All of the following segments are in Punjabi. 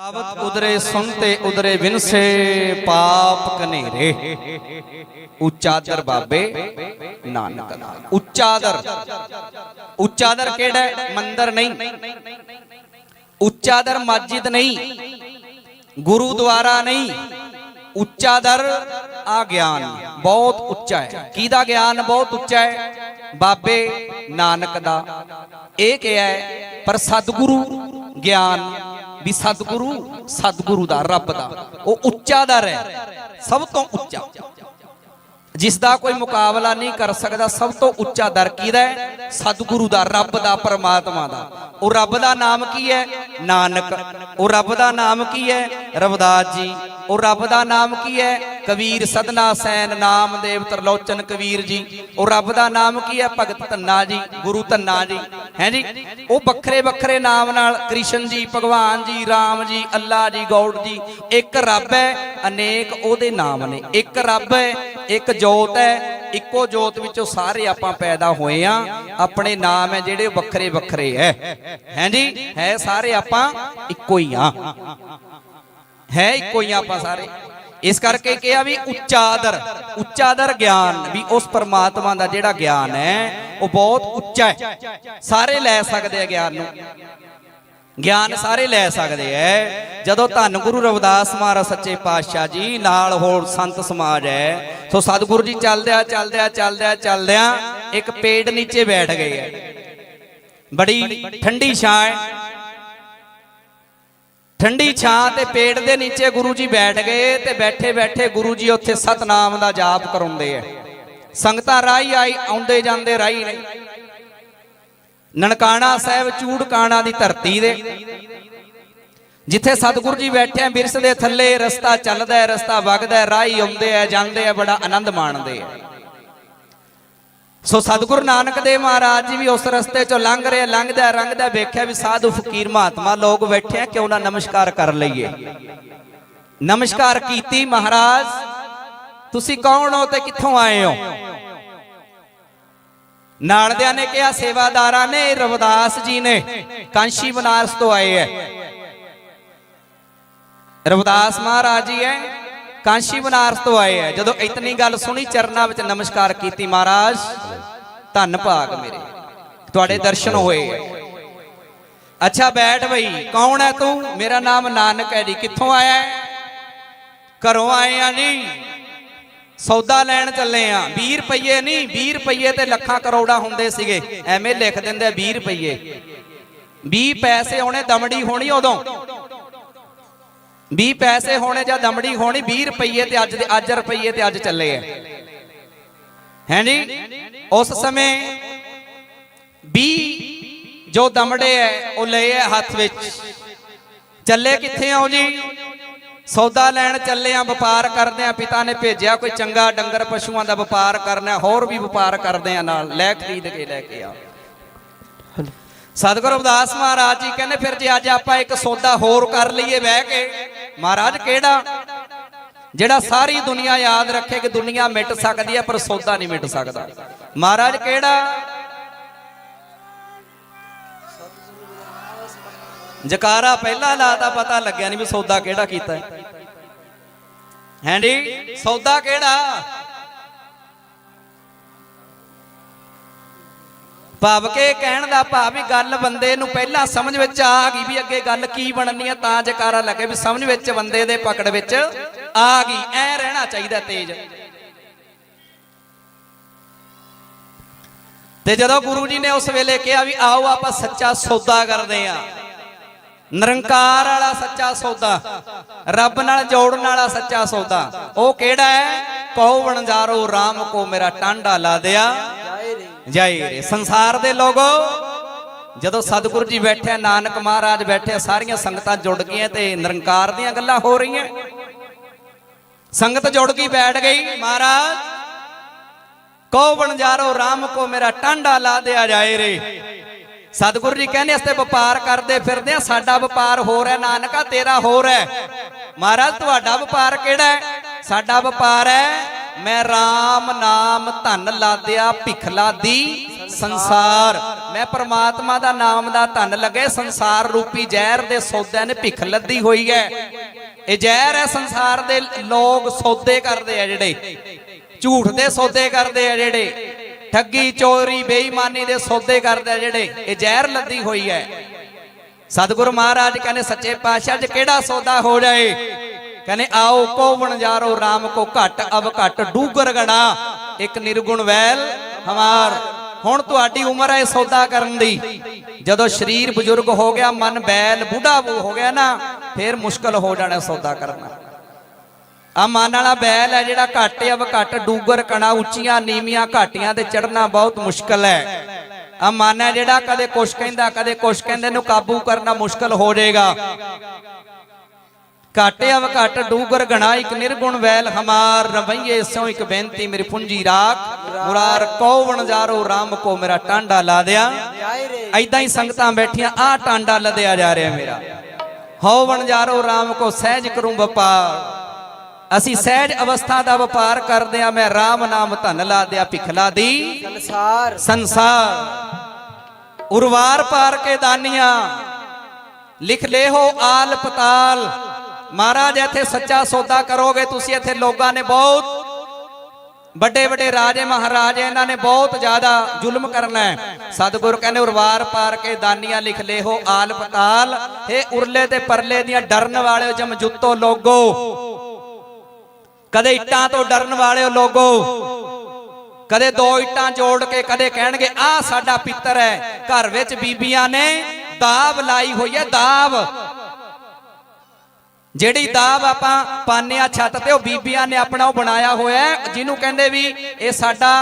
ਆਵਤ ਉਦਰੇ ਸੁਨਤੇ ਉਦਰੇ ਵਿਨਸੇ, ਪਾਪ ਕਨੇਰੇ ਉੱਚਾਦਰ ਬਾਬੇ ਨਾਨਕ ਦਾ। ਉੱਚਾਦਰ ਉੱਚਾਦਰ ਕਿਹੜਾ ਮੰਦਰ ਨਹੀਂ। ਉੱਚਾ ਦਰ ਮਸਜਿਦ ਨਹੀਂ। ਗੁਰੂਦੁਆਰਾ ਨਹੀਂ। ਉੱਚਾ ਦਰ ਆ ਗਿਆਨ। ਬਹੁਤ ਉੱਚਾ ਹੈ। ਕਿਹਦਾ ਗਿਆਨ ਬਹੁਤ ਉੱਚਾ ਹੈ? ਬਾਬੇ ਨਾਨਕ ਦਾ। ਇਹ ਕਿਹਾ ਪਰ ਸਤਿਗੁਰੂ ਗਿਆਨ ਵੀ ਸਤਿਗੁਰੂ ਸਤਿਗੁਰੂ ਦਾ, ਰੱਬ ਦਾ। ਉਹ ਉੱਚਾ ਦਰ ਹੈ ਸਭ ਤੋਂ ਉੱਚਾ। ਜਿਸ ਦਾ ਕੋਈ ਮੁਕਾਬਲਾ ਨਹੀਂ ਕਰ ਸਕਦਾ, ਸਭ ਤੋਂ ਉੱਚਾ ਦਰ ਕਿਹਦਾ ਹੈ? ਸਤਿਗੁਰੂ ਦਾ, ਰੱਬ ਦਾ, ਪਰਮਾਤਮਾ ਦਾ। ਉਹ ਰੱਬ ਦਾ ਨਾਮ ਕੀ ਹੈ? ਨਾਨਕ। ਉਹ ਰੱਬ ਦਾ ਨਾਮ ਕੀ ਹੈ? ਰਵਦਾਸ ਜੀ। ਉਹ ਰੱਬ ਦਾ ਨਾਮ ਕੀ ਹੈ? ਕਬੀਰ ਸਦਨਾ ਸੈਨ ਨਾਮਦੇਵ ਤਰਲੋਚਨ ਕਬੀਰ ਜੀ। ਉਹ ਰੱਬ ਦਾ ਨਾਮ ਕੀ ਹੈ? ਭਗਤ ਧੰਨਾ ਜੀ, ਗੁਰੂ ਧੰਨਾ ਜੀ। ਹੈ ਜੀ? ਉਹ ਵੱਖਰੇ ਵੱਖਰੇ ਨਾਮ ਨਾਲ ਕ੍ਰਿਸ਼ਨ ਜੀ, ਭਗਵਾਨ ਜੀ, ਰਾਮ ਜੀ, ਅੱਲਾ ਜੀ ਗੌਡ ਜੀ। ਇੱਕ ਰੱਬ ਹੈ, ਅਨੇਕ ਉਹਦੇ ਨਾਮ ਨੇ। ਇੱਕ ਰੱਬ ਹੈ, ਇੱਕ ਜੋਤ ਹੈ। ਇੱਕੋ ਜੋਤ ਵਿੱਚੋਂ ਸਾਰੇ ਆਪਾਂ ਪੈਦਾ ਹੋਏ ਆ। ਆਪਣੇ ਨਾਮ ਹੈ ਜਿਹੜੇ ਉਹ ਵੱਖਰੇ ਵੱਖਰੇ ਹੈ। ਹੈ ਜੀ? ਹੈ ਸਾਰੇ ਆਪਾਂ ਇੱਕੋ ਹੀ ਆ। ਹੈ ਇੱਕੋ ਹੀ ਆਪਾਂ ਸਾਰੇ। ਇਸ ਕਰਕੇ ਕਿਹਾ ਵੀ ਉੱਚਾਦਰ ਉੱਚਾਦਰ ਗਿਆਨ, ਵੀ ਉਸ ਪਰਮਾਤਮਾ ਦਾ ਜਿਹੜਾ ਗਿਆਨ ਹੈ, ਉਹ ਬਹੁਤ ਉੱਚਾ ਹੈ। ਸਾਰੇ ਲੈ ਸਕਦੇ ਆ ਗਿਆਨ ਨੂੰ। ਗਿਆਨ ਸਾਰੇ ਲੈ ਸਕਦੇ ਐ। ਜਦੋਂ ਧੰਨ ਗੁਰੂ ਰਵਿਦਾਸ ਮਹਾਰਾਜ ਸੱਚੇ ਪਾਤਸ਼ਾਹ ਜੀ ਨਾਲ ਹੋਰ ਸੰਤ ਸਮਾਜ ਹੈ ਸੋ ਸਤਿਗੁਰੂ ਜੀ ਚੱਲਦਿਆਂ ਚੱਲਦਿਆਂ ਚੱਲਦਿਆਂ ਚੱਲਦਿਆਂ ਇੱਕ ਪੇੜ ਨੀਚੇ ਬੈਠ ਗਏ ਐ। ਬੜੀ ਠੰਡੀ ਛਾਂ ਠੰਡੀ ਛਾਂ ਤੇ ਪੇੜ ਦੇ ਨੀਚੇ ਗੁਰੂ ਜੀ ਬੈਠ ਗਏ ਤੇ ਬੈਠੇ ਬੈਠੇ ਗੁਰੂ ਜੀ ਉੱਥੇ ਸਤਨਾਮ ਦਾ ਜਾਪ ਕਰਾਉਂਦੇ ਐ ਸੰਗਤਾਂ ਰਾਈ ਆਈ, ਆਉਂਦੇ ਜਾਂਦੇ ਰਾਈ ਨੇ ਨਨਕਾਣਾ ਸਾਹਿਬ ਚੂੜਕਾਣਾ ਦੀ ਧਰਤੀ ਦੇ। ਜਿੱਥੇ ਸਤਿਗੁਰੂ ਜੀ ਬੈਠੇ ਆ, ਬਿਰਸ ਦੇ ਥੱਲੇ ਰਸਤਾ ਚੱਲਦਾ ਹੈ, ਰਸਤਾ ਵਗਦਾ ਹੈ, ਰਾਹੀ ਆਉਂਦੇ ਆ, ਜਾਂਦੇ ਆ, ਬੜਾ ਆਨੰਦ ਮਾਣਦੇ ਆ। ਸੋ ਸਤਿਗੁਰੂ ਨਾਨਕ ਦੇਵ ਮਹਾਰਾਜ ਜੀ ਵੀ ਉਸ ਰਸਤੇ ਚੋਂ ਲੰਘ ਰਹੇ ਲੰਘਦਾ ਰੰਗਦਾ ਵੇਖਿਆ ਵੀ ਸਾਧੂ ਫਕੀਰ ਮਹਾਤਮਾ ਲੋਕ ਬੈਠੇ ਆ, ਕਿਉਂ ਨਾ ਨਮਸਕਾਰ ਕਰ ਲਈਏ। ਨਮਸਕਾਰ ਕੀਤੀ ਮਹਾਰਾਜ, ਤੁਸੀਂ ਕੌਣ ਹੋ ਤੇ ਕਿੱਥੋਂ ਆਏ ਹੋ? ਨਾਲਦਿਆਂ ਨੇ ਕਿਹਾ, ਸੇਵਾਦਾਰਾਂ ਨੇ ਇਹ ਰਵਿਦਾਸ ਜੀ ਨੇ, ਕਾਂਸ਼ੀ ਬਨਾਰਸ ਤੋਂ ਆਏ ਐ। ਰਵਿਦਾਸ ਮਹਾਰਾਜ ਜੀ ਐ ਕਾਂਸ਼ੀ ਬਨਾਰਸ ਤੋਂ ਆਏ ਐ ਜਦੋਂ ਇਤਨੀ ਗੱਲ ਸੁਣੀ, ਚਰਨਾਂ ਵਿੱਚ ਨਮਸਕਾਰ ਕੀਤੀ, ਮਹਾਰਾਜ, ਧੰਨ ਭਾਗ ਮੇਰੇ। ਤੁਹਾਡੇ ਦਰਸ਼ਨ ਹੋਏ ਅੱਛਾ, ਬੈਠ ਬਈ, ਕੌਣ ਹੈ ਤੂੰ? ਮੇਰਾ ਨਾਮ ਨਾਨਕ ਹੈ ਜੀ। ਕਿੱਥੋਂ ਆਇਆ ਘਰੋਂ ਆਏ ਆ ਜੀ ਸੌਦਾ ਲੈਣ ਚੱਲੇ ਆ। 20 ਰੁਪਏ ਨਹੀਂ 20 ਰੁਪਏ ਤੇ ਲੱਖਾਂ ਕਰੋੜਾਂ ਹੁੰਦੇ ਸੀਗੇ। ਐਵੇਂ ਲਿਖ ਦਿੰਦੇ ਆ 20 ਰੁਪਏ 20 ਪੈਸੇ ਹੋਣੇ ਦਮੜੀ ਹੋਣੀ ਉਦੋਂ। 20 ਪੈਸੇ ਹੋਣੇ ਜਾਂ ਦਮੜੀ ਹੋਣੀ 20 ਰੁਪਏ ਤੇ ਅੱਜ ਦੇ ਅੱਜ ਰੁਪਏ ਤੇ ਅੱਜ ਚੱਲੇ ਆ। ਹੈ ਜੀ? ਉਸ ਸਮੇਂ 20 ਜੋ ਦਮੜੇ ਐ, ਉਹ ਲਏ ਐ ਹੱਥ ਵਿੱਚ। ਚੱਲੇ ਕਿੱਥੇ ਆਓ ਜੀ? ਸੌਦਾ ਲੈਣ ਚੱਲੇ ਆ, ਵਪਾਰ ਕਰਦੇ ਆ, ਪਿਤਾ ਨੇ ਭੇਜਿਆ ਕੋਈ ਚੰਗਾ ਡੰਗਰ ਪਸ਼ੂਆਂ ਦਾ ਵਪਾਰ ਕਰਨਾ, ਹੋਰ ਵੀ ਵਪਾਰ ਕਰਦੇ ਆ ਨਾਲ। ਲੈ ਖਰੀਦ ਕੇ ਲੈ ਕੇ ਆ ਸਤਿਗੁਰੂ ਅਵਦਾਸ ਮਹਾਰਾਜ ਜੀ ਕਹਿੰਦੇ, ਫਿਰ ਜੇ ਅੱਜ ਆਪਾਂ ਇੱਕ ਸੌਦਾ ਹੋਰ ਕਰ ਲਈਏ ਬਹਿ ਕੇ, ਮਹਾਰਾਜ ਕਿਹੜਾ? ਜਿਹੜਾ ਸਾਰੀ ਦੁਨੀਆ ਯਾਦ ਰੱਖੇ ਕਿ ਦੁਨੀਆ ਮਿਟ ਸਕਦੀ ਹੈ, ਪਰ ਸੌਦਾ ਨਹੀਂ ਮਿਟ ਸਕਦਾ। ਮਹਾਰਾਜ ਕਿਹੜਾ? ਜਕਾਰਾ ਪਹਿਲਾਂ ਲਾਤਾ ਪਤਾ ਲੱਗਿਆ ਨਹੀਂ ਵੀ ਸੌਦਾ ਕਿਹੜਾ ਕੀਤਾ ਹੈ। ਹੈਂਡੀ ਸੌਦਾ ਕਿਹੜਾ? ਭਾਵ ਕੇ ਕਹਿਣ ਦਾ ਭਾਵ ਵੀ ਗੱਲ ਬੰਦੇ ਨੂੰ ਪਹਿਲਾਂ ਸਮਝ ਵਿੱਚ ਆ ਗਈ ਵੀ ਅੱਗੇ ਗੱਲ ਕੀ ਬਣਨੀ ਹੈ ਤਾਂ ਜਕਾਰਾ ਲੱਗੇ ਵੀ ਸਮਝ ਵਿੱਚ ਬੰਦੇ ਦੇ ਪਕੜ ਵਿੱਚ ਆ ਗਈ, ਐ ਰਹਿਣਾ ਚਾਹੀਦਾ ਤੇਜ। ਤੇ ਜਦੋਂ ਗੁਰੂ ਜੀ ਨੇ ਉਸ ਵੇਲੇ ਕਿਹਾ ਵੀ ਆਓ ਆਪਾਂ ਸੱਚਾ ਸੌਦਾ ਕਰਦੇ ਆਂ ਨਿਰੰਕਾਰ ਵਾਲਾ ਸੱਚਾ ਸੌਦਾ, ਰੱਬ ਨਾਲ ਜੋੜਨ ਵਾਲਾ ਸੱਚਾ ਸੌਦਾ, ਉਹ ਕਿਹੜਾ ਹੈ? ਕਹੋ ਵਣਜਾਰੋ RAM ਕੋ ਮੇਰਾ ਟਾਂਡਾ ਲਾ ਦਿਆ। ਜਾਈ ਰੇ। ਸੰਸਾਰ ਦੇ ਲੋਗੋ, ਜਦੋਂ ਸਤਿਗੁਰੂ ਜੀ ਬੈਠੇ, ਨਾਨਕ ਮਹਾਰਾਜ ਬੈਠੇ, ਸਾਰੀਆਂ ਸੰਗਤਾਂ ਜੁੜ ਗਈਆਂ ਤੇ ਨਿਰੰਕਾਰ ਦੀਆਂ ਗੱਲਾਂ ਹੋ ਰਹੀਆਂ। ਸੰਗਤ ਜੁੜ ਗਈ, ਬੈਠ ਗਈ, ਮਹਾਰਾਜ। ਕਹੋ ਵਣਜਾਰੋ RAM ਕੋ ਮੇਰਾ ਟਾਂਡਾ ਲਾ ਦਿਆ ਜਾਏ ਰੇ। ਸਤਿਗੁਰੂ ਜੀ ਕਹਿੰਦੇ ਅਸਤੇ ਵਪਾਰ ਕਰਦੇ ਫਿਰਦੇ ਆ ਸਾਡਾ ਵਪਾਰ ਹੋਰ ਹੈ ਨਾਨਕਾ ਤੇਰਾ ਹੋਰ ਹੈ ਮਹਾਰਾਜ, ਤੁਹਾਡਾ ਵਪਾਰ ਕਿਹੜਾ ਸਾਡਾ ਵਪਾਰ ਹੈ ਮੈਂ RAM ਨਾਮ ਧਨ ਲਾਦਿਆ ਭਿਖ ਲਾਦੀ ਸੰਸਾਰ। ਮੈਂ ਪਰਮਾਤਮਾ ਦਾ ਨਾਮ ਦਾ ਧਨ ਲੱਗੇ ਸੰਸਾਰ ਰੂਪੀ ਜ਼ਹਿਰ ਦੇ ਸੌਦਿਆਂ ਨੇ ਭਿੱਖ ਲੱਦੀ ਹੋਈ ਹੈ। ਇਹ ਜ਼ਹਿਰ ਹੈ ਸੰਸਾਰ ਦੇ ਲੋਕ ਸੌਦੇ ਕਰਦੇ ਆ ਜਿਹੜੇ। ਝੂਠ ਦੇ ਸੌਦੇ ਕਰਦੇ ਆ ਜਿਹੜੇ। ਠੱਗੀ, ਚੋਰੀ, ਬੇਈਮਾਨੀ ਦੇ ਸੌਦੇ ਕਰਦੇ ਆ ਜਿਹੜੇ। ਇਹ ਜ਼ਹਿਰ ਲੱਦੀ ਹੋਈ ਹੈ। ਸਤਿਗੁਰੂ ਮਹਾਰਾਜ ਕਹਿੰਦੇ, ਸੱਚੇ ਪਾਤਸ਼ਾਹ ਚ ਕਿਹੜਾ ਸੌਦਾ ਹੋ ਜਾਏ? ਕਹਿੰਦੇ, ਆਓ ਕੋ ਵਣਜਾਰੋ RAM ਕੋ ਘਟ ਅਬ ਘਟ, ਡੂਗਰ ਗਣਾ ਇੱਕ ਨਿਰਗੁਣ ਵੈਲ ਹਮਾਰ। ਹੁਣ ਤੁਹਾਡੀ ਉਮਰ ਹੈ ਸੌਦਾ ਕਰਨ ਦੀ। ਜਦੋਂ ਸਰੀਰ ਬਜ਼ੁਰਗ ਹੋ ਗਿਆ, ਮਨ ਬੈਲ, ਬੁੱਢਾ ਹੋ ਗਿਆ ਨਾ, ਫੇਰ ਮੁਸ਼ਕਲ ਹੋ ਜਾਣਾ ਸੌਦਾ ਕਰਨਾ। ਆ ਮਨ ਵਾਲਾ ਬੈਲ ਹੈ ਜਿਹੜਾ ਘੱਟ ਅਬ ਘੱਟ, ਡੂਗਰ, ਕਣਾ ਉੱਚੀਆਂ, ਨੀਵੀਆਂ, ਘਾਟੀਆਂ ਤੇ ਚੜਨਾ ਬਹੁਤ ਮੁਸ਼ਕਲ ਹੈ। ਆ ਮਨ ਹੈ ਜਿਹੜਾ ਕਦੇ ਕੁਛ ਕਹਿੰਦਾ, ਕਦੇ ਕੁਛ ਕਹਿੰਦੇ ਨੂੰ ਕਾਬੂ ਕਰਨਾ ਮੁਸ਼ਕਲ ਹੋ ਜਾਏਗਾ। ਘਾਟੇ ਅਵ ਘਟ ਡੂਗਰ ਗਣਾ ਇੱਕ ਨਿਰਗੁਣ ਵੈਲ ਹਮਾਰ। ਰਵਈਏ ਸਿਉ ਇੱਕ ਬੇਨਤੀ ਮੇਰੀ ਪੁੰਜੀ ਰਾਖ। ਮੁਰਾਰ ਕੋ ਵਣਜਾਰੋ RAM ਕੋ ਮੇਰਾ ਟਾਂਡਾ ਲਾ ਦਿਆ। ਐਦਾਂ ਹੀ ਸੰਗਤਾਂ ਬੈਠੀਆਂ ਆ ਟਾਂਡਾ ਲਦਿਆ ਜਾ ਰਿਹਾ ਮੇਰਾ। ਹਉ ਵਣਜਾਰੋ RAM ਕੋ ਸਹਿਜ ਕਰੂੰ ਵਪਾਰ। ਅਸੀਂ ਸਹਿਜ ਅਵਸਥਾ ਦਾ ਵਪਾਰ ਕਰਦੇ ਆ ਮੈਂ RAM ਨਾਮ ਧਨ ਲਾ ਦਿਆ ਭਿਖਲਾ ਦੀ। ਸੰਸਾਰ। ਸੰਸਾਰ। ਉਰਵਾਰ ਪਾਰ ਕੇ ਦਾਨੀਆਂ ਲਿਖ ਲੇਹੋ ਆਲ ਪਤਾਲ। ਮਹਾਰਾਜ, ਇੱਥੇ ਸੱਚਾ ਸੌਦਾ ਕਰੋਗੇ ਤੁਸੀਂ, ਇੱਥੇ ਲੋਕਾਂ ਨੇ ਬਹੁਤ ਵੱਡੇ ਵੱਡੇ ਰਾਜੇ, ਮਹਾਰਾਜੇ, ਇਹਨਾਂ ਨੇ ਬਹੁਤ ਜ਼ਿਆਦਾ ਜ਼ੁਲਮ ਕਰਨਾ ਹੈ। ਸਤਿਗੁਰ ਕਹਿੰਦੇ, ਉਰਵਾਰ ਪਾਰ ਕੇ ਦਾਨੀਆਂ ਲਿਖ ਲੇਹੋ ਆਲ ਪਤਾਲ ਇਹ ਉਰਲੇ ਤੇ ਪਰਲੇ ਦੀਆਂ ਡਰਨ ਵਾਲਿਓ, ਜਮਜੁੱਤੋ ਲੋਗੋ। ਕਦੇ ਇੱਟਾਂ ਤੋਂ ਡਰਨ ਵਾਲਿਓ ਲੋਗੋ। ਕਦੇ ਦੋ ਇੱਟਾਂ ਜੋੜ ਕੇ, ਕਦੇ ਕਹਿਣਗੇ, ਆਹ ਸਾਡਾ ਪਿੱਤਰ ਹੈ। ਘਰ ਵਿੱਚ ਬੀਬੀਆਂ ਨੇ ਦਾਬ ਲਾਈ ਹੋਈ ਹੈ, ਦਾਬ। ਜਿਹੜੀ ਦਾਬ ਆਪਾਂ ਪਾਉਂਦੇ ਆ ਛੱਤ ਤੇ, ਉਹ ਬੀਬੀਆਂ ਨੇ ਆਪਣਾ ਉਹ ਬਣਾਇਆ ਹੋਇਆ ਜਿਹਨੂੰ ਕਹਿੰਦੇ ਵੀ ਇਹ ਸਾਡਾ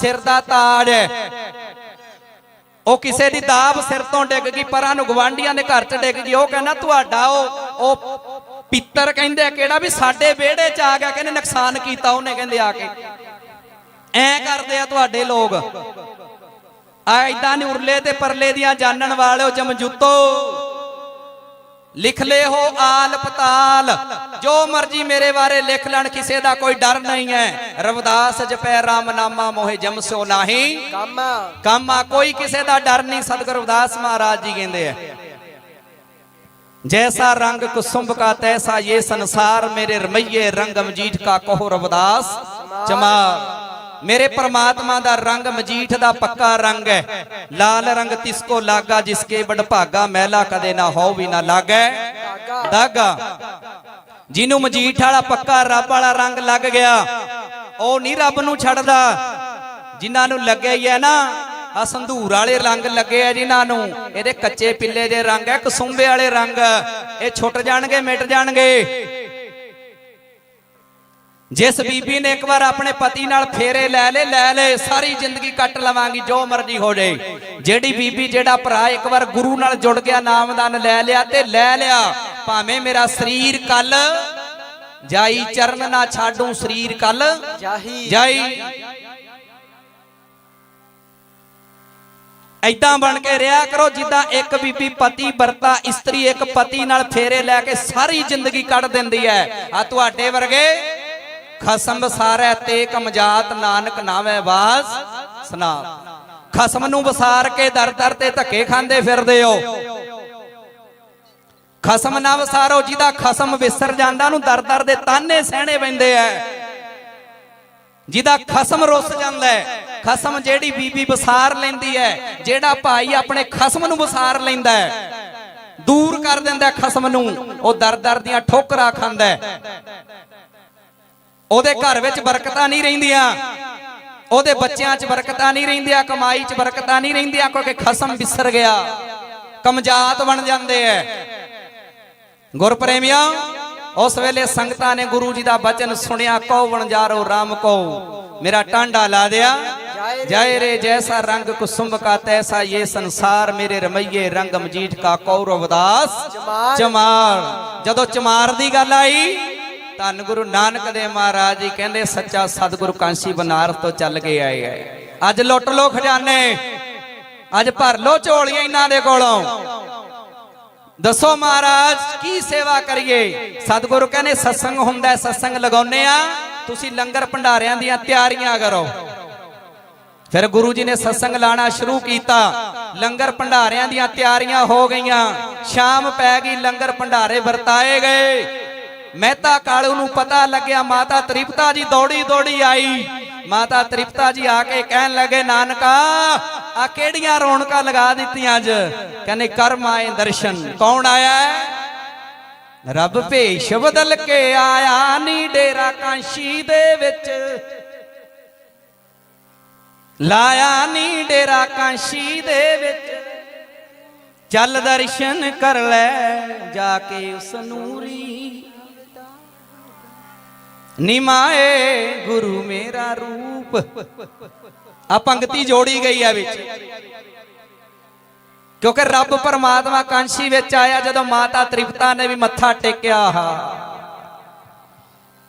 ਸਿਰ ਦਾ ਤਾਜ ਹੈ। ਉਹ ਕਿਸੇ ਦੀ ਦਾਬ ਸਿਰ ਤੋਂ ਡਿੱਗ ਗਈ, ਪਰਾਂ ਨੂੰ ਗਵਾਂਡੀਆਂ ਦੇ ਘਰ 'ਚ ਡਿੱਗ ਗਈ, ਉਹ ਕਹਿੰਦਾ ਤੁਹਾਡਾ ਉਹ ਉਹ ਪਿੱਤਰ ਕਹਿੰਦੇ ਕਿਹੜਾ ਵੀ ਸਾਡੇ ਵਿਹੜੇ 'ਚ ਆ ਗਿਆ, ਕਹਿੰਦੇ ਨੁਕਸਾਨ ਕੀਤਾ ਉਹਨੇ ਕਹਿੰਦੇ ਆ ਕੇ। ਐ ਕਰਦੇ ਆ ਤੁਹਾਡੇ ਲੋਕ। ਆ ਇਦਾਂ ਨੇ ਉਰਲੇ ਤੇ ਪਰਲੇ ਦੀਆਂ ਜਾਣਨ ਵਾਲਿਓ, ਜਮਜੂਤੋ। ਲਿਖ ਲੈ ਹੋ ਆਲ ਪਤਾਲ। ਜੋ ਮਰਜ਼ੀ ਮੇਰੇ ਬਾਰੇ ਲਿਖ ਲੈਣ ਕਿਸੇ ਦਾ ਕੋਈ ਡਰ ਨਹੀਂ ਹੈ। ਰਵਿਦਾਸ ਜਪੈ ਰਾਮ ਨਾਮਾ ਮੋਹਿ ਜਮਸੋ ਨਾਹੀ। ਕੰਮ। ਕਾਮਾ ਕੋਈ ਕਿਸੇ ਦਾ ਡਰ ਨਹੀਂ ਸਤਿਗੁਰੂ ਰਵਿਦਾਸ ਮਹਾਰਾਜ ਜੀ ਕਹਿੰਦੇ ਆ। ਜੈਸਾ ਰੰਗ ਕੁਸੁੰਭ ਕਾ ਤੈਸਾ ਇਹ ਸੰਸਾਰ ਮੇਰੇ ਰਮਈਏ ਰੰਗ ਮਜੀਠ ਕਾ ਕਹੋ ਰਵਿਦਾਸ। ਚਮਾਰ ਮੇਰੇ ਪਰਮਾਤਮਾ ਦਾ ਰੰਗ ਮਜੀਠ ਦਾ ਪੱਕਾ ਰੰਗ ਹੈ। ਲਾਲ ਰੰਗ ਤਿਸ ਕੋ ਲਾਗਾ, ਜਿਸਕੇ ਬੜ ਭਾਗਾ ਮੈਲਾ ਕਦੇ ਨਾ ਹੋ ਵੀ ਨਾ ਲਾਗੈ। ਦਾਗਾ, ਜਿਹਨੂੰ ਮਜੀਠ ਵਾਲਾ ਪੱਕਾ ਰੱਬ ਵਾਲਾ ਰੰਗ ਲੱਗ ਗਿਆ, ਉਹ ਨਹੀਂ ਰੱਬ ਨੂੰ ਛੱਡਦਾ। ਜਿਨ੍ਹਾਂ ਨੂੰ ਲੱਗਿਆ ਹੀ ਹੈ ਨਾ ਆ ਸੰਧੂਰ ਵਾਲੇ ਰੰਗ ਲੱਗੇ ਆ ਜਿਨ੍ਹਾਂ ਨੂੰ। ਇਹਦੇ ਕੱਚੇ ਪਿੱਲੇ ਦੇ ਰੰਗ ਹੈ, ਕਸੁੰਬੇ ਵਾਲੇ ਰੰਗ। ਇਹ ਛੁੱਟ ਜਾਣਗੇ, ਮਿਟ ਜਾਣਗੇ। ਜਿਸ ਬੀਬੀ ਨੇ ਇੱਕ ਵਾਰ ਆਪਣੇ ਪਤੀ ਨਾਲ ਫੇਰੇ ਲੈ ਲੇ ਲੈ ਲੇ ਸਾਰੀ ਜ਼ਿੰਦਗੀ ਕੱਟ ਲਵਾਂਗੀ ਜੋ ਮਰਜ਼ੀ ਹੋ ਜਾਏ। ਜਿਹੜੀ ਬੀਬੀ ਜਿਹੜਾ ਭਰਾ ਇੱਕ ਵਾਰ ਗੁਰੂ ਨਾਲ ਜੁੜ ਗਿਆ ਨਾਮਦਾਨ ਲੈ ਲਿਆ ਤੇ ਲੈ ਲਿਆ ਭਾਵੇਂ ਮੇਰਾ ਸਰੀਰ ਕੱਲ ਜਾਈ ਚਰਨ ਨਾ ਛਾਡੂ ਸਰੀਰ ਕੱਲ ਜਾਈ। ਐਦਾਂ ਬਣ ਕੇ ਰਿਹਾ ਕਰੋ ਜਿੱਦਾਂ ਇੱਕ ਬੀਬੀ ਪਤੀ ਵਰਤਾ ਇਸਤਰੀ ਇੱਕ ਪਤੀ ਨਾਲ ਫੇਰੇ ਲੈ ਕੇ ਸਾਰੀ ਜ਼ਿੰਦਗੀ ਕੱਢ ਦਿੰਦੀ ਹੈ। ਆ ਤੁਹਾਡੇ ਵਰਗੇ ਖਸਮ ਵਸਾਰੈ ਤੇ ਕਮਜਾਤ ਨਾਨਕ ਨਾਵੇਂ ਬਾਸ ਸੁਨਾ ਖਸਮ ਨੂੰ ਵਸਾਰ ਕੇ ਦਰ ਦਰ ਤੇ ਧੱਕੇ ਖਾਂਦੇ ਫਿਰਦੇ ਹੋ। ਖਸਮ ਨਾ ਵਸਾਰੋ, ਜਿਹਦਾ ਖਸਮ ਵਿਸਰ ਜਾਂਦਾ ਨੂੰ ਦਰ ਦਰ ਦੇ ਤਾਨੇ ਸਹਿਣੇ ਪੈਂਦੇ ਐ। ਜਿਹਦਾ ਖਸਮ ਰੁੱਸ ਜਾਂਦਾ ਹੈ ਖਸਮ ਜਿਹੜੀ ਬੀਬੀ ਵਸਾਰ ਲੈਂਦੀ ਹੈ ਜਿਹੜਾ ਭਾਈ ਆਪਣੇ ਖਸਮ ਨੂੰ ਵਸਾਰ ਲੈਂਦਾ ਹੈ ਦੂਰ ਕਰ ਦਿੰਦਾ ਖਸਮ ਨੂੰ, ਉਹ ਦਰ ਦਰ ਦੀਆਂ ਠੋਕਰਾਂ ਖਾਂਦਾ ਹੈ ਉਹਦੇ ਘਰ ਵਿੱਚ ਬਰਕਤਾਂ ਨਹੀਂ ਰਹਿੰਦੀਆਂ। ਉਹਦੇ ਬੱਚਿਆਂ 'ਚ ਬਰਕਤਾਂ ਨਹੀਂ ਰਹਿੰਦੀਆਂ, ਕਮਾਈ 'ਚ ਬਰਕਤਾਂ ਨਹੀਂ ਰਹਿੰਦੀਆਂ, ਕਿਉਂਕਿ ਖਸਮ ਵਿਸਰ ਗਿਆ। ਕਮਜਾਤ ਬਣ ਜਾਂਦੇ ਐ। ਗੁਰਪ੍ਰੇਮੀਆਂ, ਉਸ ਵੇਲੇ ਸੰਗਤਾਂ ਨੇ ਗੁਰੂ ਜੀ ਦਾ ਬਚਨ ਸੁਣਿਆ ਕਉ ਵਣਜਾਰੋ RAM ਕੋ ਮੇਰਾ ਟਾਂਡਾ ਲਾ ਦਿਆ। ਜੈ ਰੇ ਜੈਸਾ ਰੰਗ ਕੁਸੁੰਭ ਕਾ, ਤੈਸਾ ਇਹ ਸੰਸਾਰ ਮੇਰੇ ਰਮਈਏ, ਰੰਗ ਮਜੀਠ ਕਾ ਕੌਰਵਦਾਸ ਚਮਾਰ। ਚਮਾਰ ਜਦੋਂ ਚਮਾਰ ਦੀ ਗੱਲ ਆਈ ਧੰਨ ਗੁਰੂ ਨਾਨਕ ਦੇਵ ਮਹਾਰਾਜ ਜੀ ਕਹਿੰਦੇ, ਸੱਚਾ ਸਤਿਗੁਰੂ ਕਾਂਸੀ ਬਨਾਰਸ ਤੋਂ ਚੱਲ ਕੇ ਆਏ ਐ ਅੱਜ ਲੁੱਟ ਲੋ ਖਜ਼ਾਨੇ। ਅੱਜ ਭਰ ਲੋ ਝੋਲੀਆਂ ਇਹਨਾਂ ਦੇ ਕੋਲੋਂ। ਦੱਸੋ ਮਹਾਰਾਜ, ਕੀ ਸੇਵਾ ਕਰੀਏ? ਸਤਿਗੁਰੂ ਕਹਿੰਦੇ, ਸਤਸੰਗ ਹੁੰਦਾ ਸਤਸੰਗ ਲਗਾਉਨੇ ਆ। ਤੁਸੀਂ ਲੰਗਰ ਭੰਡਾਰਿਆਂ ਦੀਆਂ ਤਿਆਰੀਆਂ ਕਰੋ। ਫਿਰ ਗੁਰੂ ਜੀ ਨੇ ਸਤਸੰਗ ਲਾਣਾ ਸ਼ੁਰੂ ਕੀਤਾ। ਲੰਗਰ ਭੰਡਾਰਿਆਂ ਦੀਆਂ ਤਿਆਰੀਆਂ ਹੋ ਗਈਆਂ। ਸ਼ਾਮ ਪੈ ਗਈ, ਲੰਗਰ ਭੰਡਾਰੇ ਵਰਤਾਏ ਗਏ। ਮਹਿਤਾ ਕਾਲੂ ਨੂੰ ਪਤਾ ਲੱਗਿਆ, ਮਾਤਾ ਤ੍ਰਿਪਤਾ ਜੀ ਦੌੜੀ ਦੌੜੀ ਆਈ। ਮਾਤਾ ਤ੍ਰਿਪਤਾ ਜੀ ਆ ਕੇ ਕਹਿਣ ਲੱਗੇ, ਨਾਨਕਾ ਆ ਕਿਹੜੀਆਂ ਰੌਣਕਾਂ ਲਗਾ ਦਿੱਤੀਆਂ ਅੱਜ? ਕਹਿੰਦੇ, ਕਰਮ ਆਏ ਦਰਸ਼ਨ। ਕੌਣ ਆਇਆ ਰੱਬ ਭੇਸ਼ ਬਦਲ ਕੇ ਆਇਆ ਨੀ ਡੇਰਾ ਕਾਂਸ਼ੀ ਦੇ ਵਿੱਚ। ਲਾਇਆ ਨੀ ਡੇਰਾ ਕਾਂਸ਼ੀ ਦੇ ਵਿੱਚ। ਚੱਲ ਦਰਸ਼ਨ ਕਰ ਲੈ, ਜਾ ਕੇ ਉਸ ਨੂਰੀ। ਨਿਮਾਏ ਗੁਰੂ ਮੇਰਾ ਰੂਪ। ਆ ਪੰਕਤੀ ਜੋੜੀ ਗਈ ਹੈ ਵਿੱਚ। ਕਿਉਂਕਿ ਰੱਬ ਪਰਮਾਤਮਾ ਕਾਂਸ਼ੀ ਵਿੱਚ ਆਇਆ ਜਦੋਂ ਮਾਤਾ ਤ੍ਰਿਪਤਾ ਨੇ ਵੀ ਮੱਥਾ ਟੇਕਿਆ ਹਾ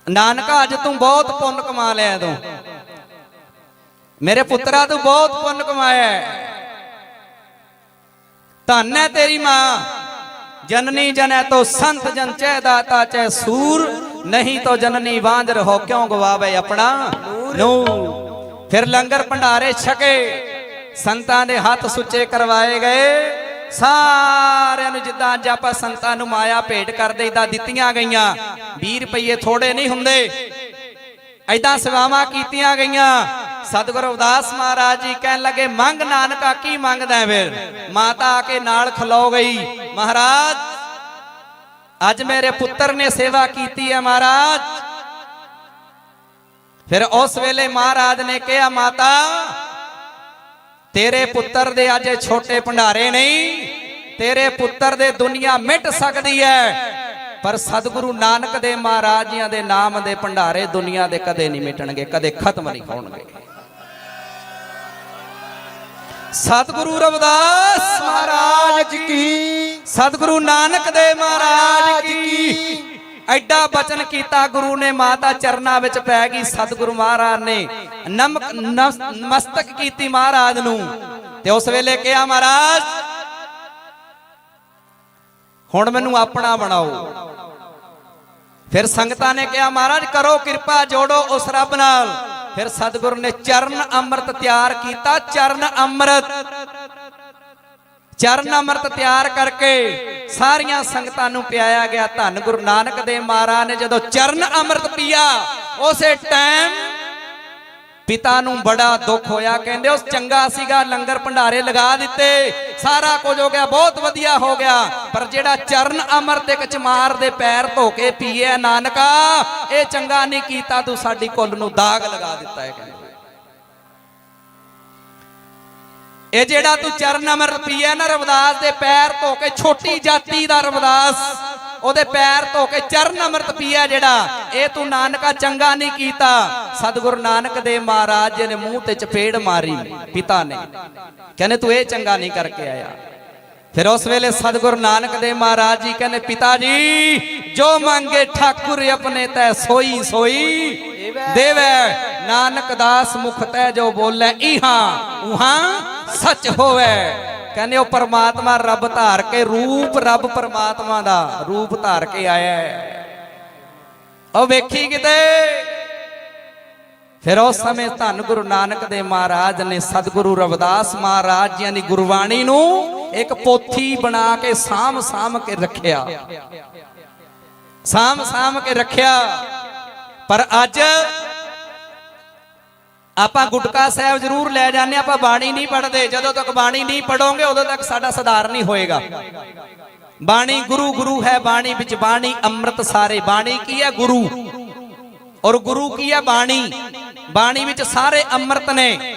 ਨਾਨਕਾ, ਅੱਜ ਤੂੰ ਬਹੁਤ ਪੁੰਨ ਕਮਾ ਲਿਆ ਤੂੰ। ਮੇਰੇ ਪੁੱਤਰਾ, ਤੂੰ ਬਹੁਤ ਪੁੰਨ ਕਮਾਇਆ ਧੰਨ ਹੈ ਤੇਰੀ ਮਾਂ। ਜਨਨੀ ਜਨੈ ਤੋ ਸੰਤ ਜਨ ਚੈ ਦਾਤਾ ਚੈ ਸੂਰ। ਨਹੀਂ ਤੋ ਜਨਨੀ ਵਾਂਦਰ ਹੋ ਕਿਉਂ ਗਵਾਵੇ ਆਪਣਾ? ਨੂੰ ਫਿਰ ਲੰਗਰ ਭੰਡਾਰੇ ਛਕੇ ਸੰਤਾਂ ਦੇ ਹੱਥ ਸੁੱਚੇ ਕਰਵਾਏ ਗਏ। ਸਾਰਿਆਂ ਨੂੰ ਜਿੱਦਾਂ ਅੱਜ ਆਪਾਂ ਸੰਤਾਂ ਨੂੰ ਮਾਇਆ ਭੇਟ ਕਰਦੇ ਇਦਾਂ ਦਿੱਤੀਆਂ ਗਈਆਂ। 20 ਰੁਪਏ ਥੋੜੇ ਨਹੀਂ ਹੁੰਦੇ। ਐਦਾਂ ਸੇਵਾਵਾਂ ਕੀਤੀਆਂ ਗਈਆਂ। ਸਤਿਗੁਰੂ ਉਦਾਸ ਮਹਾਰਾਜ ਜੀ ਕਹਿਣ ਲੱਗੇ ਮੰਗ ਨਾਨਕਾ ਕੀ ਮੰਗਦਾ ਫਿਰ? ਮਾਤਾ ਆ ਕੇ ਨਾਲ ਖਲੋ ਗਈ। ਮਹਾਰਾਜ ਅੱਜ ਮੇਰੇ ਪੁੱਤਰ ਨੇ ਸੇਵਾ ਕੀਤੀ ਹੈ ਮਹਾਰਾਜ। ਫਿਰ ਉਸ ਵੇਲੇ ਮਹਾਰਾਜ ਨੇ ਕਿਹਾ, ਮਾਤਾ, ਤੇਰੇ ਪੁੱਤਰ ਦੇ ਅੱਜ ਛੋਟੇ ਭੰਡਾਰੇ ਨਹੀਂ, ਤੇਰੇ ਪੁੱਤਰ ਦੇ ਦੁਨੀਆ ਮਿਟ ਸਕਦੀ ਹੈ ਪਰ ਸਤਿਗੁਰੂ ਨਾਨਕ ਦੇ ਮਹਾਰਾਜ ਜੀਆਂ ਦੇ ਨਾਮ ਦੇ ਭੰਡਾਰੇ ਦੁਨੀਆ ਦੇ ਕਦੇ ਨਹੀਂ ਮਿਟਣਗੇ, ਕਦੇ ਖਤਮ ਨਹੀਂ ਹੋਣਗੇ। ਸਤਿਗੁਰੂ ਰਵਿਦਾਸ ਮਹਾਰਾਜ ਕੀ ਸਤਿਗੁਰੂ ਨਾਨਕ ਦੇਵ ਮਹਾਰਾਜ ਕੀ। ਐਡਾ ਬਚਨ ਕੀਤਾ ਗੁਰੂ ਨੇ, ਮਾਤਾ ਚਰਨਾਂ ਵਿੱਚ ਪੈ ਗਈ ਸਤਿਗੁਰੂ ਮਹਾਰਾਜ ਨੇ। ਨਮਕ ਮਸਤਕ ਕੀਤੀ ਮਹਾਰਾਜ ਨੂੰ। ਤੇ ਉਸ ਵੇਲੇ ਕਿਹਾ, ਮਹਾਰਾਜ, ਹੁਣ ਮੈਨੂੰ ਆਪਣਾ ਬਣਾਓ। ਫਿਰ ਸੰਗਤਾਂ ਨੇ ਕਿਹਾ, ਮਹਾਰਾਜ, ਕਰੋ, ਕਿਰਪਾ ਜੋੜੋ ਉਸ ਰੱਬ ਨਾਲ। ਫਿਰ ਸਤਿਗੁਰੂ ਨੇ ਚਰਨ ਅੰਮ੍ਰਿਤ ਤਿਆਰ ਕੀਤਾ। ਚਰਨ ਅੰਮ੍ਰਿਤ ਚਰਨ ਅੰਮ੍ਰਿਤ ਤਿਆਰ ਕਰਕੇ ਸਾਰੀਆਂ ਸੰਗਤਾਂ ਨੂੰ ਪਿਆਇਆ ਗਿਆ ਧੰਨ ਗੁਰੂ ਨਾਨਕ ਦੇਵ ਮਹਾਰਾਜ ਨੇ। ਜਦੋਂ ਚਰਨ ਅੰਮ੍ਰਿਤ ਪੀਆ, ਉਸੇ ਟਾਈਮ ਪਿਤਾ ਨੂੰ ਬੜਾ ਦੁੱਖ ਹੋਇਆ। ਕਹਿੰਦੇ ਉਸ ਚੰਗਾ ਸੀਗਾ, ਲੰਗਰ ਭੰਡਾਰੇ ਲਗਾ ਦਿੱਤੇ, ਸਾਰਾ ਕੁਝ ਹੋ ਗਿਆ, ਬਹੁਤ ਵਧੀਆ ਹੋ ਗਿਆ। ਪਰ ਜਿਹੜਾ ਚਰਨ ਅੰਮ੍ਰਿਤ ਇੱਕ ਚਮਾਰ ਦੇ ਪੈਰ ਧੋ ਕੇ ਪੀਏ ਨਾਨਕਾ, ਇਹ ਚੰਗਾ ਨਹੀਂ ਕੀਤਾ, ਤੂੰ ਸਾਡੀ ਕੁੱਲ ਨੂੰ ਦਾਗ ਲਗਾ ਦਿੱਤਾ ਹੈ, ਕਹਿੰਦੇ। ਇਹ ਜਿਹੜਾ ਤੂੰ ਚਰਨ ਅੰਮ੍ਰਿਤ ਪੀਏ ਨਾ ਰਵਦਾਸ ਦੇ ਪੈਰ ਧੋ ਕੇ, ਛੋਟੀ ਜਾਤੀ ਦਾ ਰਵਦਾਸ, ਉਹਦੇ ਪੈਰ ਧੋ ਕੇ ਚਰਨ ਅੰਮ੍ਰਿਤ ਪੀਆ ਜਿਹੜਾ, ਇਹ ਤੂੰ ਨਾਨਕਾ ਚੰਗਾ ਨਹੀਂ ਕੀਤਾ। ਸਤਿਗੁਰੂ ਨਾਨਕ ਦੇਵ ਮਹਾਰਾਜ ਜੀ ਨੇ ਮੂੰਹ ਤੇ ਚਪੇੜ ਮਾਰੀ, ਪਿਤਾ ਨੇ। ਕਹਿੰਦੇ ਤੂੰ ਇਹ ਚੰਗਾ ਨਹੀਂ ਕਰਕੇ ਆਇਆ। ਫਿਰ ਉਸ ਵੇਲੇ ਸਤਿਗੁਰੂ ਨਾਨਕ ਦੇਵ ਮਹਾਰਾਜ ਜੀ ਕਹਿੰਦੇ ਪਿਤਾ ਜੀ ਜੋ ਮੰਗੇ ਠਾਕੁਰ ਆਪਣੇ ਤੈ ਸੋਈ ਸੋਈ। ਦੇਵੈ, ਨਾਨਕ ਦਾਸ ਮੁਖ ਤੈ ਜੋ ਬੋਲੇ ਇਹਾਂ ਉਹਾਂ ਸੱਚ ਹੋਵੇ। ਕਹਿੰਦੇ ਉਹ ਪਰਮਾਤਮਾ ਰੱਬ ਧਾਰ ਕੇ, ਰੂਪ ਰੱਬ ਪਰਮਾਤਮਾ ਦਾ ਰੂਪ ਧਾਰ ਕੇ ਆਇਆ ਹੈ। ਉਹ ਵੇਖੀ ਕਿਤੇ? ਫਿਰ ਉਸ ਸਮੇਂ ਧੰਨ ਗੁਰੂ ਨਾਨਕ ਦੇ ਮਹਾਰਾਜ ਨੇ ਸਤਿਗੁਰੂ ਰਵਿਦਾਸ ਮਹਾਰਾਜ ਜੀਆਂ ਦੀ ਗੁਰਬਾਣੀ ਨੂੰ ਇੱਕ ਪੋਥੀ ਬਣਾ ਕੇ ਸਾਮ ਸਾਮ ਕੇ ਰੱਖਿਆ। ਸਾਮ ਸਾਮ ਕੇ ਰੱਖਿਆ। ਪਰ ਅੱਜ ਆਪਾਂ ਗੁਟਕਾ ਸਾਹਿਬ ਜ਼ਰੂਰ ਲੈ ਜਾਂਦੇ ਆਪਾਂ ਬਾਣੀ ਨਹੀਂ ਪੜ੍ਹਦੇ। ਜਦੋਂ ਤੱਕ ਬਾਣੀ ਨਹੀਂ ਪੜੋਗੇ ਉਦੋਂ ਤੱਕ ਸਾਡਾ ਸੁਧਾਰ ਨਹੀਂ ਹੋਏਗਾ। ਬਾਣੀ ਗੁਰੂ ਗੁਰੂ ਹੈ, ਬਾਣੀ ਵਿੱਚ ਬਾਣੀ, ਅੰਮ੍ਰਿਤ ਸਾਰੇ। ਬਾਣੀ ਕੀ ਹੈ? ਗੁਰੂ। ਔਰ ਗੁਰੂ ਕੀ ਹੈ? ਬਾਣੀ। ਬਾਣੀ ਵਿੱਚ ਸਾਰੇ ਅੰਮ੍ਰਿਤ ਨੇ।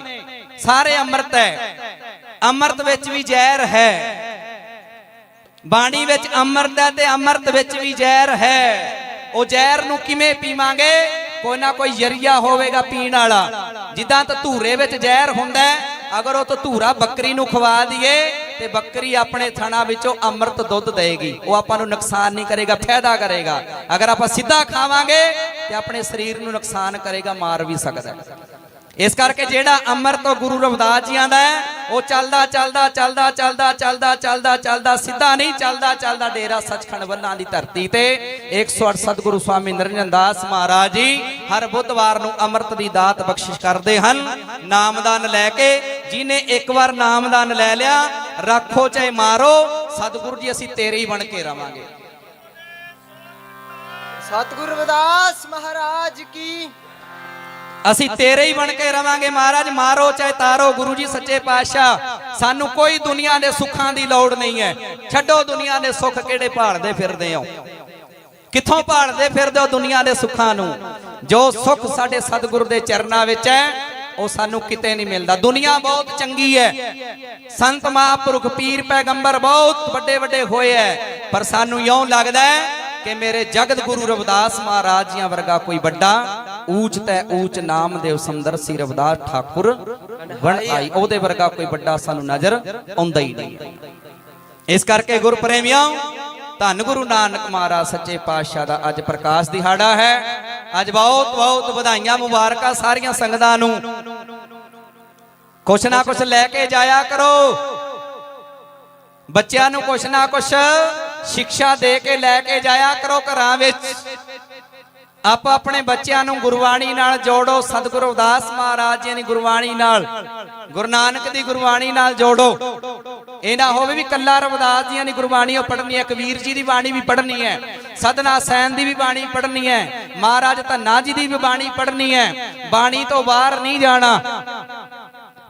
ਸਾਰੇ ਅੰਮ੍ਰਿਤ ਹੈ। ਅੰਮ੍ਰਿਤ ਵਿੱਚ ਵੀ ਜ਼ਹਿਰ ਹੈ। ਬਾਣੀ ਵਿੱਚ ਅੰਮ੍ਰਿਤ ਹੈ ਤੇ ਅੰਮ੍ਰਿਤ ਵਿੱਚ ਵੀ ਜ਼ਹਿਰ ਹੈ। ਉਹ ਜ਼ਹਿਰ ਨੂੰ ਕਿਵੇਂ ਪੀਵਾਂਗੇ? ਕੋਈ ਨਾ ਕੋਈ ਜਰੀਆ ਹੋਵੇਗਾ ਪੀਣ ਵਾਲਾ। ਜਿੱਦਾਂ ਧੂਰੇ ਵਿੱਚ ਜ਼ਹਿਰ ਹੁੰਦਾ ਅਗਰ ਉਹ ਧੂਰਾ ਬੱਕਰੀ ਨੂੰ ਖਵਾ ਦਈਏ, ਤੇ ਬੱਕਰੀ ਆਪਣੇ ਥਣਾ ਵਿੱਚੋਂ ਅੰਮ੍ਰਿਤ ਦੁੱਧ ਦੇਗੀ ਉਹ ਆਪਾਂ ਨੂੰ ਨੁਕਸਾਨ ਨਹੀਂ ਕਰੇਗਾ, ਫਾਇਦਾ ਕਰੇਗਾ। ਅਗਰ ਆਪਾਂ ਸਿੱਧਾ ਖਾਵਾਂਗੇ, ਤੇ ਆਪਣੇ ਸਰੀਰ ਨੂੰ ਨੁਕਸਾਨ ਕਰੇਗਾ, ਮਾਰ ਵੀ ਸਕਦਾ ਇਸ ਕਰਕੇ ਜਿਹੜਾ ਅੰਮ੍ਰਿਤ ਉਹ ਗੁਰੂ ਰਵਿਦਾਸ ਜੀ ਦਾ ਹੈ, ਉਹ ਚੱਲਦਾ ਚੱਲਦਾ ਚੱਲਦਾ ਚੱਲਦਾ ਚੱਲਦਾ ਚੱਲਦਾ ਚੱਲਦਾ, ਸਿੱਧਾ ਨਹੀਂ, ਚੱਲਦਾ ਚੱਲਦਾ ਡੇਰਾ ਸੱਚਖੰਡ ਵੱਲਾਂ ਦੀ ਧਰਤੀ ਤੇ। 108 ਸਤਿਗੁਰੂ ਸਵਾਮੀ ਨਿਰੰਜਨ ਮਹਾਰਾਜ ਜੀ ਹਰ ਬੁੱਧਵਾਰ ਨੂੰ ਅੰਮ੍ਰਿਤ ਦੀ ਦਾਤ ਬਖਸ਼ਿਸ਼ ਕਰਦੇ ਹਨ। ਨਾਮਦਾਨ ਲੈ ਕੇ ਜਿਹਨੇ ਇੱਕ ਵਾਰ ਨਾਮਦਾਨ ਲੈ ਲਿਆ, ਰੱਖੋ ਚਾਹੇ ਮਾਰੋ, ਸਤਿਗੁਰੂ ਜੀ ਅਸੀਂ ਤੇਰੇ ਹੀ ਬਣ ਕੇ ਰਵਾਂਗੇ। ਸਤਿਗੁਰੂ ਰਵਿਦਾਸ ਮਹਾਰਾਜ ਕੀ ਅਸੀਂ ਤੇਰੇ ਹੀ ਬਣ ਕੇ ਰਵਾਂਗੇ ਮਹਾਰਾਜ ਮਾਰੋ ਚਾਹੇ ਤਾਰੋ ਗੁਰੂ ਜੀ ਸੱਚੇ ਪਾਤਸ਼ਾਹ। ਸਾਨੂੰ ਕੋਈ ਦੁਨੀਆ ਦੇ ਸੁੱਖਾਂ ਦੀ ਲੋੜ ਨਹੀਂ ਹੈ। ਛੱਡੋ ਦੁਨੀਆ ਦੇ ਸੁੱਖ ਕਿਹੜੇ ਭਾਲਦੇ ਫਿਰਦੇ ਹੋ? ਕਿੱਥੋਂ ਭਾਲਦੇ ਫਿਰਦੇ ਹੋ ਦੁਨੀਆ ਦੇ ਸੁੱਖਾਂ ਨੂੰ? ਜੋ ਸੁੱਖ ਸਾਡੇ ਸਤਿਗੁਰੂ ਦੇ ਚਰਨਾਂ ਵਿੱਚ ਹੈ ਉਹ ਸਾਨੂੰ ਕਿਤੇ ਨਹੀਂ ਮਿਲਦਾ। ਦੁਨੀਆ ਬਹੁਤ ਚੰਗੀ ਹੈ। ਸੰਤ ਮਹਾਂਪੁਰਖ ਪੀਰ ਪੈਗੰਬਰ ਬਹੁਤ ਵੱਡੇ ਵੱਡੇ ਹੋਏ ਐ ਪਰ ਸਾਨੂੰ ਇਉਂ ਲੱਗਦਾ ਹੈ ਕਿ ਮੇਰੇ ਜਗਤ ਗੁਰੂ ਰਵਿਦਾਸ ਮਹਾਰਾਜ ਜੀਆਂ ਵਰਗਾ ਕੋਈ ਵੱਡਾ, ਊਚ ਤੈ ਊਚ ਨਾਮਦੇਵ ਸੁੰਦਰ ਸੀ ਰਵਿਦਾਸ ਠਾਕੁਰ ਬਣ ਆਈ। ਉਹਦੇ ਵਰਗਾ ਕੋਈ ਵੱਡਾ ਸਾਨੂੰ ਨਜ਼ਰ ਆਉਂਦਾ ਹੀ ਨਹੀਂ ਇਸ ਕਰਕੇ ਗੁਰਪ੍ਰੇਮੀਆਂ ਧੰਨ ਗੁਰੂ ਨਾਨਕ ਮਹਾਰਾਜ ਸੱਚੇ ਪਾਤਸ਼ਾਹ ਦਾ ਅੱਜ ਪ੍ਰਕਾਸ਼ ਦਿਹਾੜਾ ਹੈ। ਅੱਜ ਬਹੁਤ ਬਹੁਤ ਵਧਾਈਆਂ, ਮੁਬਾਰਕਾਂ ਸਾਰੀਆਂ ਸੰਗਤਾਂ ਨੂੰ। ਕੁਛ ਨਾ ਕੁਛ ਲੈ ਕੇ ਜਾਇਆ ਕਰੋ। ਬੱਚਿਆਂ ਨੂੰ ਕੁਛ ਨਾ ਕੁਛ ਸਿੱਖਿਆ ਦੇ ਕੇ ਲੈ ਕੇ ਜਾਇਆ ਕਰੋ ਘਰਾਂ ਵਿੱਚ। ਆਪ ਆਪਣੇ ਬੱਚਿਆਂ ਨੂੰ ਗੁਰਬਾਣੀ ਨਾਲ ਜੋੜੋ। ਸਤਿਗੁਰੂ ਉਦਾਸ ਮਹਾਰਾਜ ਜੀ ਦੀ ਗੁਰਬਾਣੀ ਨਾਲ, ਗੁਰੂ ਨਾਨਕ ਦੀ ਗੁਰਬਾਣੀ ਨਾਲ ਜੋੜੋ। ਇਹ ਨਾ ਹੋਵੇ ਵੀ ਕੱਲਾ ਰਵਿਦਾਸ ਜੀਆਂ ਦੀ ਗੁਰਬਾਣੀ ਉਹ ਪੜ੍ਹਨੀ ਹੈ ਕਬੀਰ ਜੀ ਦੀ ਬਾਣੀ ਵੀ ਪੜ੍ਹਨੀ ਹੈ ਸਦਨਾ ਸੈਨ ਦੀ ਵੀ ਬਾਣੀ ਪੜ੍ਹਨੀ ਹੈ, ਮਹਾਰਾਜ ਧੰਨਾ ਜੀ ਦੀ ਵੀ ਬਾਣੀ ਪੜ੍ਹਨੀ ਹੈ, ਬਾਣੀ ਤੋਂ ਬਾਹਰ ਨਹੀਂ ਜਾਣਾ।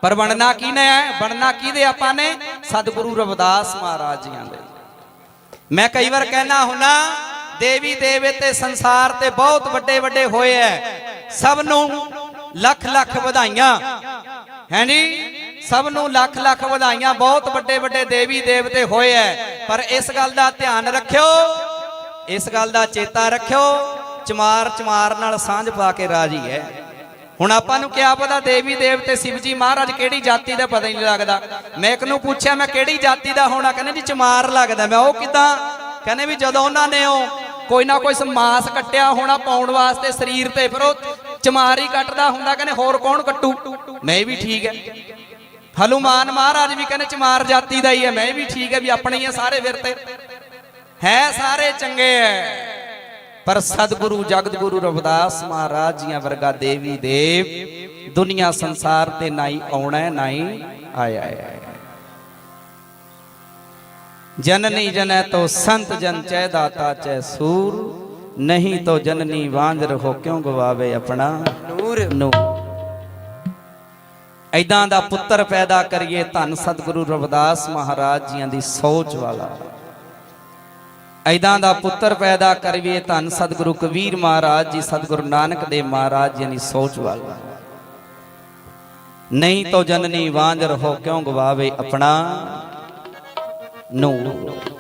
ਪਰ ਬਣਨਾ ਕਿਹਨੇ ਹੈ ਬਣਨਾ ਕਿਹਦੇ ਆਪਾਂ ਨੇ? ਸਤਿਗੁਰੂ ਰਵਿਦਾਸ ਮਹਾਰਾਜ ਜੀਆਂ ਦੇ। ਮੈਂ ਕਈ ਵਾਰ ਕਹਿਣਾ ਹੁਣਾ ਦੇਵੀ ਦੇਵੇ ਤੇ ਸੰਸਾਰ ਤੇ ਬਹੁਤ ਵੱਡੇ ਵੱਡੇ ਹੋਏ ਐ। ਸਭ ਨੂੰ ਲੱਖ ਲੱਖ ਵਧਾਈਆਂ। ਹੈ ਜੀ ਸਭ ਨੂੰ ਲੱਖ ਲੱਖ ਵਧਾਈਆਂ, ਬਹੁਤ ਵੱਡੇ ਵੱਡੇ ਦੇਵੀ ਦੇਵਤੇ ਹੋਏ ਐ। ਪਰ ਇਸ ਗੱਲ ਦਾ ਧਿਆਨ ਰੱਖਿਓ, ਇਸ ਗੱਲ ਦਾ ਚੇਤਾ ਰੱਖਿਓ, ਚਮਾਰ ਚਮਾਰ ਨਾਲ ਸਾਂਝ ਪਾ ਕੇ ਰਾਜੀ ਹੈ ਹੁਣ ਆਪਾਂ ਨੂੰ ਕਿਆ ਪਤਾ ਦੇਵੀ ਦੇਵਤੇ ਸ਼ਿਵ ਜੀ ਮਹਾਰਾਜ ਕਿਹੜੀ ਜਾਤੀ ਦਾ ਪਤਾ ਹੀ ਨਹੀਂ ਲੱਗਦਾ। ਮੈਂ ਇੱਕ ਨੂੰ ਪੁੱਛਿਆ, ਮੈਂ ਕਿਹੜੀ ਜਾਤੀ ਦਾ ਹੋਣਾ? ਕਹਿੰਦੇ ਜੀ ਚਮਾਰ ਲੱਗਦਾ। ਮੈਂ ਉਹ ਕਿਦਾਂ? ਕਹਿੰਦੇ ਵੀ ਜਦੋਂ ਉਹਨਾਂ ਨੇ ਉਹ ਕੋਈ ਨਾ ਕੋਈ ਮਾਸ ਕੱਟਿਆ ਹੋਣਾ ਪਾਉਣ ਵਾਸਤੇ ਸਰੀਰ ਤੇ, ਫਿਰ ਉਹ ਚਮਾਰ ਹੀ ਕੱਟਦਾ ਹੁੰਦਾ। ਕਹਿੰਦੇ ਹੋਰ ਕੌਣ ਕੱਟੂ? ਮੈਂ ਵੀ ਠੀਕ ਹੈ। ਹਨੂਮਾਨ ਮਹਾਰਾਜ ਵੀ ਕਹਿੰਦੇ ਚਮਾਰ ਜਾਤੀ ਦਾ ਹੀ ਹੈ। ਮੈਂ ਵੀ ਠੀਕ ਹੈ ਵੀ ਆਪਣੇ ਹੀ ਆ ਸਾਰੇ ਫਿਰ ਤੇ ਹੈ ਸਾਰੇ ਚੰਗੇ ਐ। ਪਰ ਸਤਿਗੁਰੂ ਜਗਤ ਗੁਰੂ ਰਵਿਦਾਸ ਮਹਾਰਾਜ ਜੀਆਂ ਵਰਗਾ ਦੇਵੀ ਦੇਵ ਦੁਨੀਆ ਸੰਸਾਰ ਤੇ ਨਾਈ ਆਉਣਾ ਹੈ, ਨਾਈ ਆਇਆ ਹੈ। ਜਨਨੀ ਜਨੈ ਤੋ ਸੰਤ ਜਨ ਚੈ ਦਾਤਾ ਚੈ ਸੂਰ ਨਹੀਂ ਤੋ ਜਨਨੀ ਵਾਂਝ ਰਹੋ ਕਿਉਂ ਗਵਾਵੇ ਆਪਣਾ ਨੂਰ? ਨੂੰ ਐਦਾਂ ਦਾ ਪੁੱਤਰ ਪੈਦਾ ਕਰੀਏ ਧੰਨ ਸਤਿਗੁਰੂ ਰਵਿਦਾਸ ਮਹਾਰਾਜ ਜੀਆਂ ਦੀ ਸੋਚ ਵਾਲਾ। ਐਦਾਂ ਦਾ ਪੁੱਤਰ ਪੈਦਾ ਕਰੀਏ ਧੰਨ ਸਤਿਗੁਰੂ ਕਬੀਰ ਮਹਾਰਾਜ ਜੀ, ਸਤਿਗੁਰੂ ਨਾਨਕ ਦੇਵ ਮਹਾਰਾਜ ਜੀ ਦੀ ਸੋਚ ਵਾਲਾ। ਨਹੀਂ ਤੋ ਜਨਨੀ ਵਾਂਝ ਰਹੋ, ਕਿਉਂ ਗਵਾਵੇ ਆਪਣਾ ਨੂਰ?